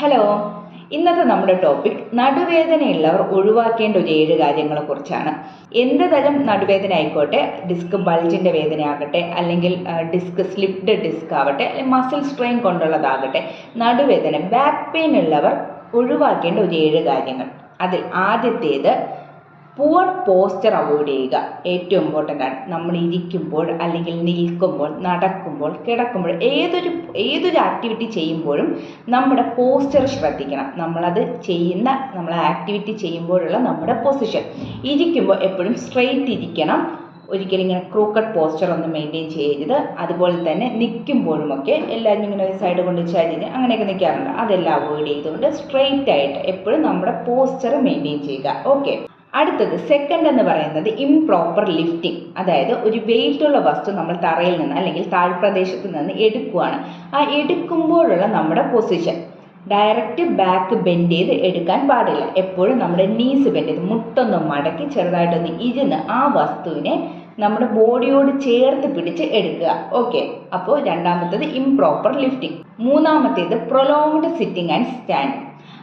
Hello ഇന്നത്തെ നമ്മുടെ topic നടുവേദനയുള്ളവർ ഒഴിവാക്കേണ്ട ഒരു ഏഴ് കാര്യങ്ങളെ കുറിച്ചാണ്. എന്ത് തരം നടുവേദന ആയിക്കോട്ടെ ഡിസ്ക് ബൾജിന്റെ വേദന ആകട്ടെ അല്ലെങ്കിൽ ഡിസ്ക് സ്ലിപ്ഡ് ഡിസ്ക് ആവട്ടെ അല്ലെങ്കിൽ മസിൽ സ്ട്രെയിൻ കൊണ്ടുള്ളതാകട്ടെ നടുവേദന ബാക്ക് പെയിൻ ഉള്ളവർ ഒഴിവാക്കേണ്ട ഒരു ഏഴ് കാര്യങ്ങൾ. അതിൽ ആദ്യത്തേത് പുവർ പോസ്ചർ അവോയ്ഡ് ചെയ്യുക. ഏറ്റവും ഇമ്പോർട്ടന്റ് ആണ്. നമ്മൾ ഇരിക്കുമ്പോൾ അല്ലെങ്കിൽ നിൽക്കുമ്പോൾ നടക്കുമ്പോൾ കിടക്കുമ്പോൾ ഏതൊരു ഏതൊരു ആക്ടിവിറ്റി ചെയ്യുമ്പോഴും നമ്മുടെ പോസ്ചർ ശ്രദ്ധിക്കണം. നമ്മളത് ചെയ്യുന്ന നമ്മൾ ആക്ടിവിറ്റി ചെയ്യുമ്പോഴുള്ള നമ്മുടെ പൊസിഷൻ ഇരിക്കുമ്പോൾ എപ്പോഴും സ്ട്രെയിറ്റ് ഇരിക്കണം. ഒരിക്കലും ഇങ്ങനെ ക്രൂക്കട്ട് പോസ്ചർ ഒന്നും മെയിന്റെയിൻ ചെയ്യരുത്. അതുപോലെ തന്നെ നിൽക്കുമ്പോഴുമൊക്കെ എല്ലാവരും ഇങ്ങനെ ഒരു സൈഡ് കൊണ്ട് ചരിഞ്ഞ് അങ്ങനെയൊക്കെ നിൽക്കാറുണ്ട്. അതെല്ലാം അവോയ്ഡ് ചെയ്തുകൊണ്ട് സ്ട്രെയിറ്റ് ആയിട്ട് എപ്പോഴും നമ്മുടെ പോസ്ചർ മെയിന്റെയിൻ ചെയ്യുക. ഓക്കെ അടുത്തത് സെക്കൻഡ് എന്ന് പറയുന്നത് ഇംപ്രോപ്പർ ലിഫ്റ്റിംഗ് അതായത് ഒരു വെയിറ്റുള്ള വസ്തു നമ്മൾ തറയിൽ നിന്ന് അല്ലെങ്കിൽ താഴ്പ്രദേശത്ത് നിന്ന് എടുക്കുകയാണ് ആ എടുക്കുമ്പോഴുള്ള നമ്മുടെ പൊസിഷൻ ഡയറക്റ്റ് ബാക്ക് ബെൻഡ് ചെയ്ത് എടുക്കാൻ പാടില്ല. എപ്പോഴും നമ്മുടെ നീസ് ബെൻഡ് ചെയ്ത് മുട്ടൊന്ന് മടക്കി ചെറുതായിട്ടൊന്ന് ഇരുന്ന് ആ വസ്തുവിനെ നമ്മുടെ ബോഡിയോട് ചേർത്ത് പിടിച്ച് എടുക്കുക. ഓക്കെ അപ്പോൾ രണ്ടാമത്തേത് ഇംപ്രോപ്പർ ലിഫ്റ്റിംഗ് മൂന്നാമത്തേത് പ്രൊലോങ്ഡ് സിറ്റിംഗ് ആൻഡ് സ്റ്റാൻഡ്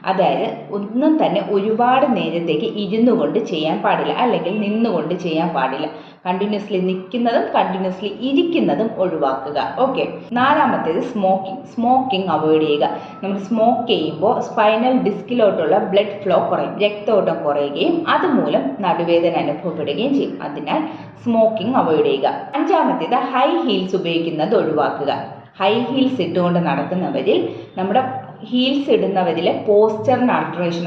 അതായത് ഒന്നും തന്നെ ഒരുപാട് നേരത്തേക്ക് ഇരുന്നു കൊണ്ട് ചെയ്യാൻ പാടില്ല അല്ലെങ്കിൽ നിന്നുകൊണ്ട് ചെയ്യാൻ പാടില്ല. കണ്ടിന്യൂസ്ലി നിൽക്കുന്നതും കണ്ടിന്യൂസ്ലി ഇരിക്കുന്നതും ഒഴിവാക്കുക. ഓക്കെ നാലാമത്തേത് സ്മോക്കിംഗ് സ്മോക്കിംഗ് അവോയ്ഡ് ചെയ്യുക. നമ്മൾ സ്മോക്ക് ചെയ്യുമ്പോൾ സ്പൈനൽ ഡിസ്കിലോട്ടുള്ള ബ്ലഡ് ഫ്ലോ കുറയും. രക്തോട്ടം കുറയുകയും അതുമൂലം നടുവേദന അനുഭവപ്പെടുകയും ചെയ്യും. അതിനാൽ സ്മോക്കിംഗ് അവോയ്ഡ് ചെയ്യുക. അഞ്ചാമത്തേത് ഹൈ ഹീൽസ് ഉപയോഗിക്കുന്നത് ഒഴിവാക്കുക. ഹൈ ഹീൽസ് ഇട്ടുകൊണ്ട് നടക്കുന്നവരിൽ നമ്മുടെ ഹീൽസ് ഇടുന്നവരിൽ പോസ്ചറിന്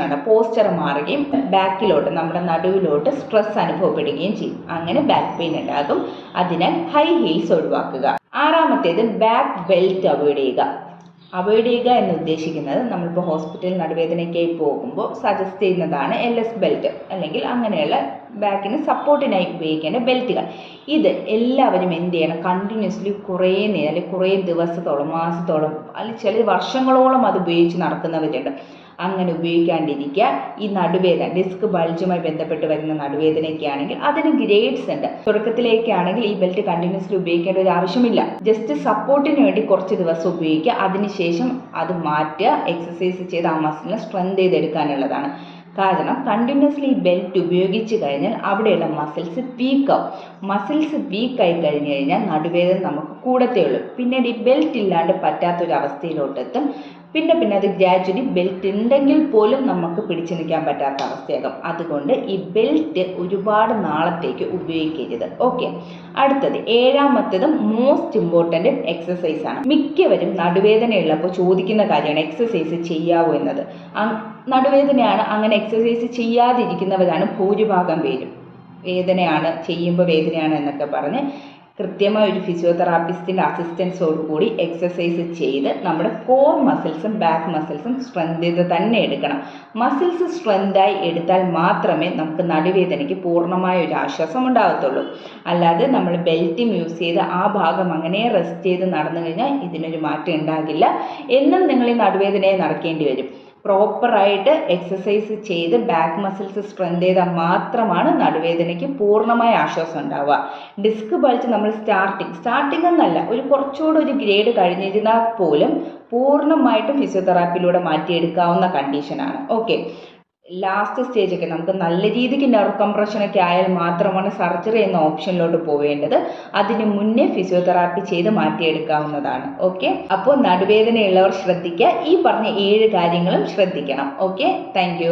ആണ്. പോസ്ചർ മാറുകയും ബാക്കിലോട്ട് നമ്മുടെ നടുവിലോട്ട് സ്ട്രെസ് അനുഭവപ്പെടുകയും ചെയ്യും. അങ്ങനെ ബാക്ക് പെയിൻ ഉണ്ടാകും. അതിനാൽ ഹൈ ഹീൽസ് ഒഴിവാക്കുക. ആറാമത്തേത് ബാക്ക് ബെൽറ്റ് അവോയ്ഡ് ചെയ്യുക. അവോയ്ഡ് ചെയ്യുക എന്ന് ഉദ്ദേശിക്കുന്നത് നമ്മളിപ്പോൾ ഹോസ്പിറ്റൽ നടുവേദനയ്ക്കായി പോകുമ്പോൾ സജസ്റ്റ് ചെയ്യുന്നതാണ് എൽ എസ് ബെൽറ്റ് അല്ലെങ്കിൽ അങ്ങനെയുള്ള ബാക്കിന് സപ്പോർട്ടിനായി ഉപയോഗിക്കേണ്ട ബെൽറ്റുകൾ ഇത് എല്ലാവരും എന്ത് ചെയ്യണം? കണ്ടിന്യൂസ്ലി കുറേ നേരം അല്ലെങ്കിൽ കുറേ ദിവസത്തോളം മാസത്തോളം അല്ലെങ്കിൽ ചില വർഷങ്ങളോളം അത് ഉപയോഗിച്ച് നടക്കുന്നവരുണ്ട്. അങ്ങനെ ഉപയോഗിക്കാണ്ടിരിക്കുക. ഈ നടുവേദന ഡിസ്ക് ബൾജുമായി ബന്ധപ്പെട്ട് വരുന്ന നടുവേദനയൊക്കെ ആണെങ്കിൽ അതിന് ഗ്രേഡ്സ് ഉണ്ട്. തുടക്കത്തിലേക്കാണെങ്കിൽ ഈ ബെൽറ്റ് കണ്ടിന്യൂസ്ലി ഉപയോഗിക്കേണ്ട ഒരു ആവശ്യമില്ല. ജസ്റ്റ് സപ്പോർട്ടിന് വേണ്ടി കുറച്ച് ദിവസം ഉപയോഗിക്കുക. അതിനുശേഷം അത് മാറ്റുക എക്സസൈസ് ചെയ്ത് ആ മസിലിനെ സ്ട്രെങ്ത് ചെയ്തെടുക്കാനുള്ളതാണ്. കാരണം കണ്ടിന്യൂസ്ലി ബെൽറ്റ് ഉപയോഗിച്ച് കഴിഞ്ഞാൽ അവിടെയുള്ള മസിൽസ് വീക്കാവും മസിൽസ് വീക്കായി കഴിഞ്ഞ് കഴിഞ്ഞാൽ നടുവേദന നമുക്ക് കൂടത്തേ ഉള്ളൂ. പിന്നീട് ഈ ബെൽറ്റ് ഇല്ലാണ്ട് പറ്റാത്തൊരവസ്ഥയിലോട്ടെത്തും. പിന്നെ പിന്നെ അത് ഗ്രാജുവലി ബെൽറ്റ് ഉണ്ടെങ്കിൽ പോലും നമുക്ക് പിടിച്ചു നിൽക്കാൻ പറ്റാത്ത അവസ്ഥയാകും. അതുകൊണ്ട് ഈ ബെൽറ്റ് ഒരുപാട് നാളത്തേക്ക് ഉപയോഗിക്കരുത്. ഓക്കെ അടുത്തത് ഏഴാമത്തതും മോസ്റ്റ് ഇമ്പോർട്ടന്റ് എക്സസൈസ് ആണ്. മിക്കവരും നടുവേദനയുള്ളപ്പോൾ ചോദിക്കുന്ന കാര്യമാണ് എക്സസൈസ് ചെയ്യാവോ എന്നത്. നടുവേദനയാണ് അങ്ങനെ എക്സസൈസ് ചെയ്യാതിരിക്കുന്നവരാണ് ഭൂരിഭാഗം പേരും. വേദനയാണ് ചെയ്യുമ്പോൾ വേദനയാണ് എന്നൊക്കെ പറഞ്ഞ് കൃത്യമായ ഒരു ഫിസിയോതെറാപ്പിസ്റ്റിന്റെ അസിസ്റ്റൻസോട് കൂടി എക്സസൈസ് ചെയ്ത് നമ്മുടെ കോർ മസിൽസും ബാക്ക് മസിൽസും സ്ട്രെങ്ത് ചെയ്ത് തന്നെ എടുക്കണം. മസിൽസ് സ്ട്രെങ്തായി എടുത്താൽ മാത്രമേ നമുക്ക് നടുവേദനയ്ക്ക് പൂർണമായ ഒരു ആശ്വാസം ഉണ്ടാകത്തുള്ളൂ അല്ലാതെ നമ്മൾ ബെൽറ്റും യൂസ് ചെയ്ത് ആ ഭാഗം അങ്ങനെ റെസ്റ്റ് ചെയ്ത് നടന്നു കഴിഞ്ഞാൽ ഇതിനൊരു മാറ്റം ഉണ്ടാകില്ല. എന്നും നിങ്ങൾ ഈ നടുവേദനയെ നടക്കേണ്ടി വരും. പ്രോപ്പറായിട്ട് എക്സസൈസ് ചെയ്ത് ബാക്ക് മസിൽസ് സ്ട്രെങ്ത് ചെയ്താൽ മാത്രമാണ് നടുവേദനയ്ക്ക് പൂർണമായ ആശ്വാസം ഉണ്ടാവുക. ഡിസ്ക് ബൾജ് നമ്മൾ സ്റ്റാർട്ടിങ് സ്റ്റാർട്ടിംഗ് എന്നല്ല ഒരു കുറച്ചുകൂടെ ഒരു ഗ്രേഡ് കഴിഞ്ഞിരുന്നാൽ പോലും പൂർണമായിട്ടും ഫിസിയോതെറാപ്പിയിലൂടെ മാറ്റിയെടുക്കാവുന്ന കണ്ടീഷനാണ് ഓക്കെ ലാസ്റ്റ് സ്റ്റേജൊക്കെ നമുക്ക് നല്ല രീതിക്ക് നെർവ് കംപ്രഷനൊക്കെ ആയാൽ മാത്രമാണ് സർജറി എന്ന ഓപ്ഷനിലോട്ട് പോവേണ്ടത്. അതിന് മുന്നേ ഫിസിയോതെറാപ്പി ചെയ്ത് മാറ്റിയെടുക്കാവുന്നതാണ്. ഓക്കെ അപ്പോൾ നടുവേദനയുള്ളവർ ശ്രദ്ധിക്കുക ഈ പറഞ്ഞ ഏഴ് കാര്യങ്ങളും ശ്രദ്ധിക്കണം. Okay thank